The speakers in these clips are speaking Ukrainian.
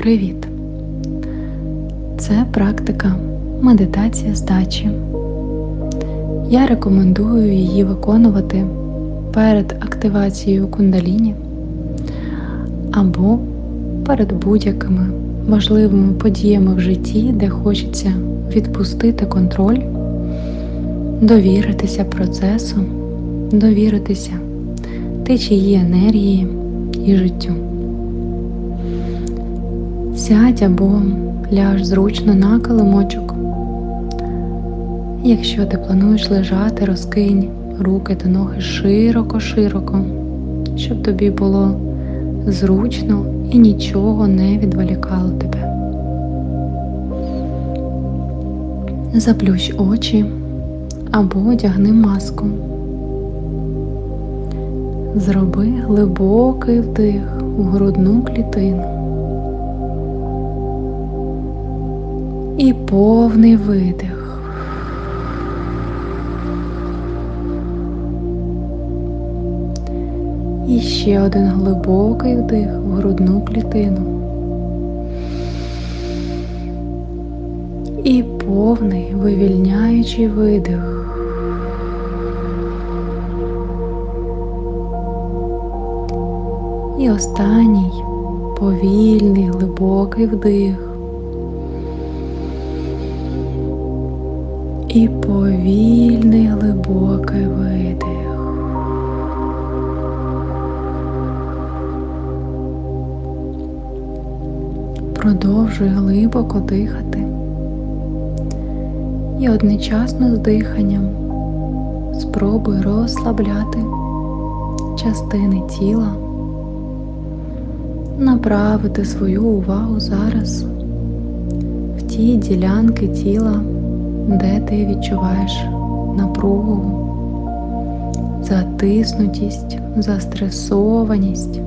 Привіт! Це практика медитація здачі. Я рекомендую її виконувати перед активацією кундаліні або перед будь-якими важливими подіями в житті, де хочеться відпустити контроль, довіритися процесу, довіритися течії енергії і життю. Сядь або ляж зручно на килимочок. Якщо ти плануєш лежати, розкинь руки та ноги широко-широко, щоб тобі було зручно і нічого не відволікало тебе. Заплющ очі або одягни маску. Зроби глибокий вдих у грудну клітину. І повний видих. І ще один глибокий вдих в грудну клітину. І повний вивільняючий видих. І останній повільний глибокий вдих. І повільний глибокий видих. Продовжуй глибоко дихати. І одночасно з диханням спробуй розслабляти частини тіла, направити свою увагу зараз в ті ділянки тіла де ти відчуваєш напругу, затиснутість, застресованість.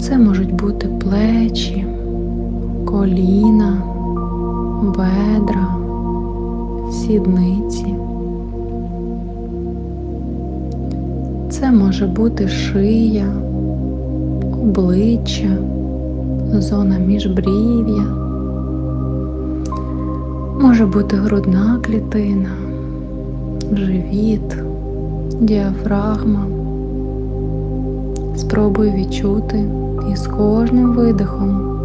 Це можуть бути плечі, коліна, бедра, сідниці. Це може бути шия, обличчя, зона міжбрів'я може бути грудна клітина, живіт, діафрагма. Спробуй відчути і з кожним видихом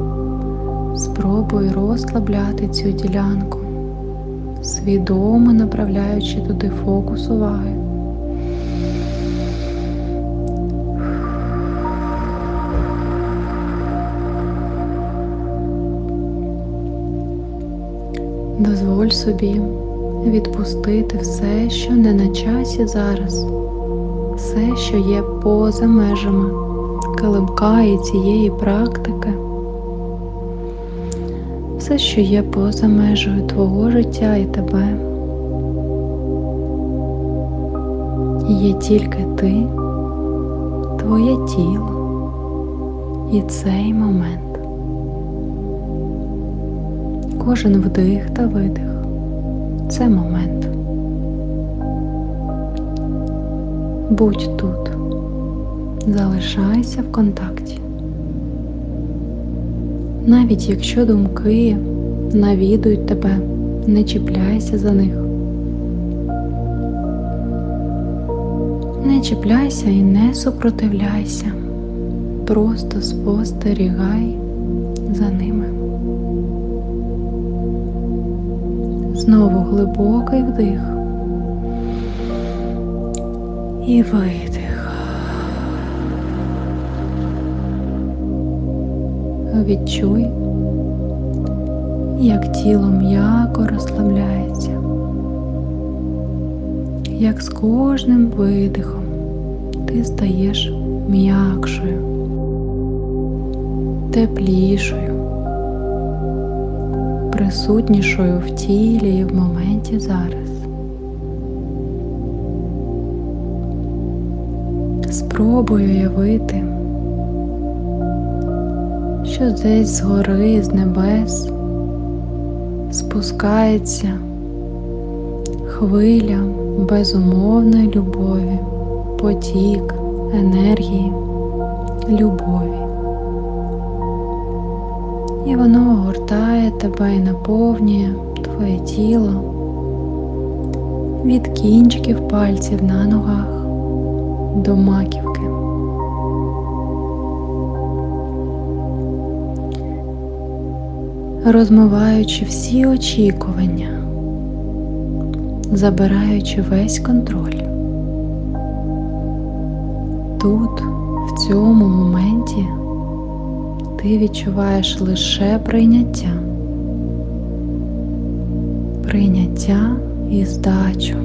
спробуй розслабляти цю ділянку, свідомо направляючи туди фокус уваги. Дозволь собі відпустити все, що не на часі зараз, все, що є поза межами килимка і цієї практики, все, що є поза межею твого життя і тебе. Є тільки ти, твоє тіло і цей момент. Кожен вдих та видих це момент. Будь тут, залишайся в контакті. Навіть якщо думки навідують тебе, не чіпляйся за них. Не чіпляйся і не супротивляйся, просто спостерігай за ними. Знову глибокий вдих. І видих. Відчуй, як тіло м'яко розслабляється, як з кожним видихом ти стаєш м'якшою, теплішою присутнішою в тілі і в моменті зараз. Спробуй уявити, що десь згори з небес спускається хвиля безумовної любові, потік енергії, любові, І воно огортає тебе і наповнює твоє тіло від кінчиків пальців на ногах до маківки. Розмиваючи всі очікування, забираючи весь контроль. Тут, в цьому моменті, ти відчуваєш лише прийняття, прийняття і здачу.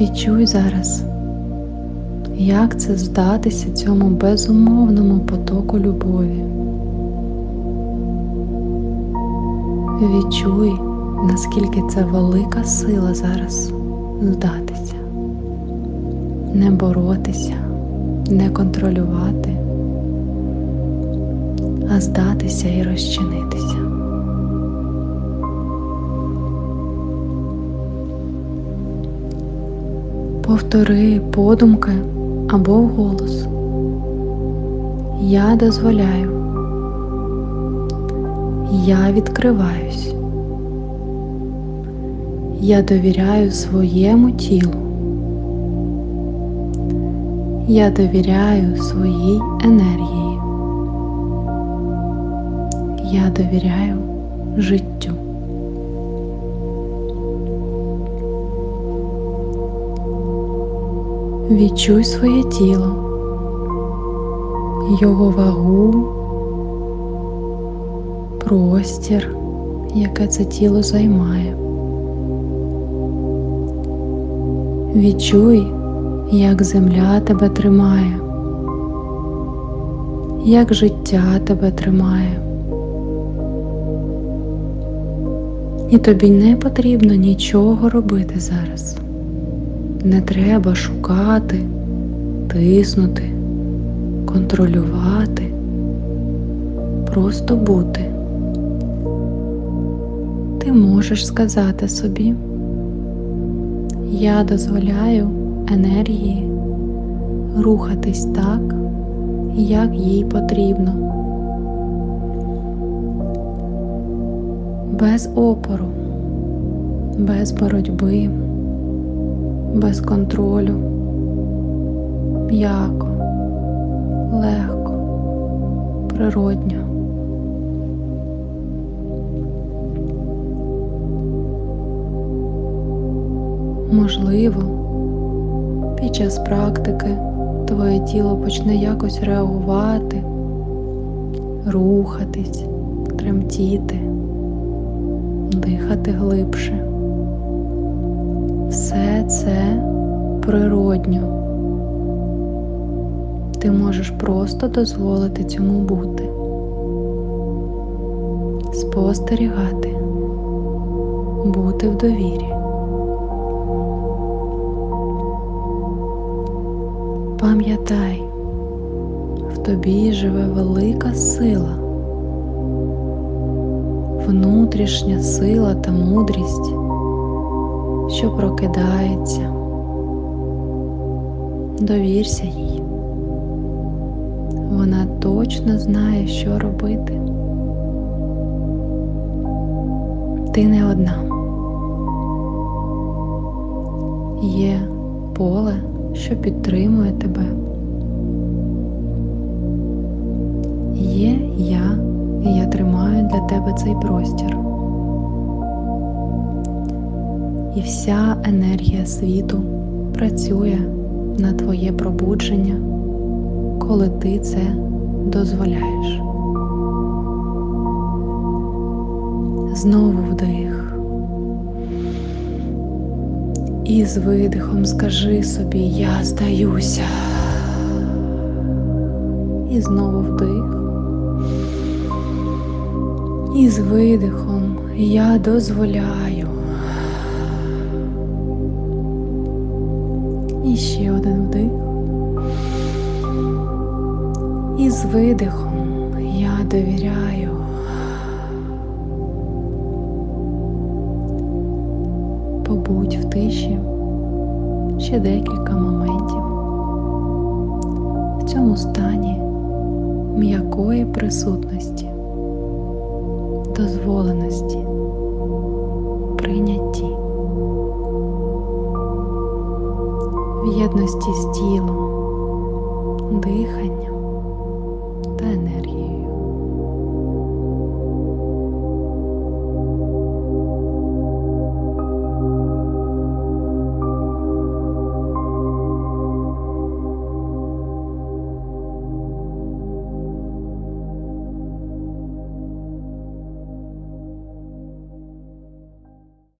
Відчуй зараз, як це здатися цьому безумовному потоку любові. Відчуй, наскільки це велика сила зараз здатися, не боротися, не контролювати, а здатися і розчинитися. Повтори подумки або вголос. Я дозволяю. Я відкриваюсь. Я довіряю своєму тілу. Я довіряю своїй енергії. Я довіряю життю. Відчуй своє тіло, його вагу, простір, яке це тіло займає. Відчуй, як земля тебе тримає, як життя тебе тримає. І тобі не потрібно нічого робити зараз. Не треба шукати, тиснути, контролювати, просто бути. Ти можеш сказати собі, я дозволяю енергії рухатись так, як їй потрібно, без опору, без боротьби без контролю, м'яко, легко, природньо. Можливо, під час практики твоє тіло почне якось реагувати, рухатись, тремтіти, дихати глибше. Все це природньо. Ти можеш просто дозволити цьому бути, спостерігати, бути в довірі. Пам'ятай, в тобі живе велика сила, внутрішня сила та мудрість що прокидається. Довірся їй. Вона точно знає, що робити. Ти не одна. Є поле, що підтримує тебе. Є я, і я тримаю для тебе цей простір і вся енергія світу працює на твоє пробудження, коли ти це дозволяєш. Знову вдих. І з видихом скажи собі Я здаюся. І знову вдих. І з видихом я дозволяю. І ще один вдих. І з видихом я довіряю. Побудь в тиші ще декілька моментів. В цьому стані м'якої присутності, дозволеності, прийнятті, в єдності з тілом, диханням.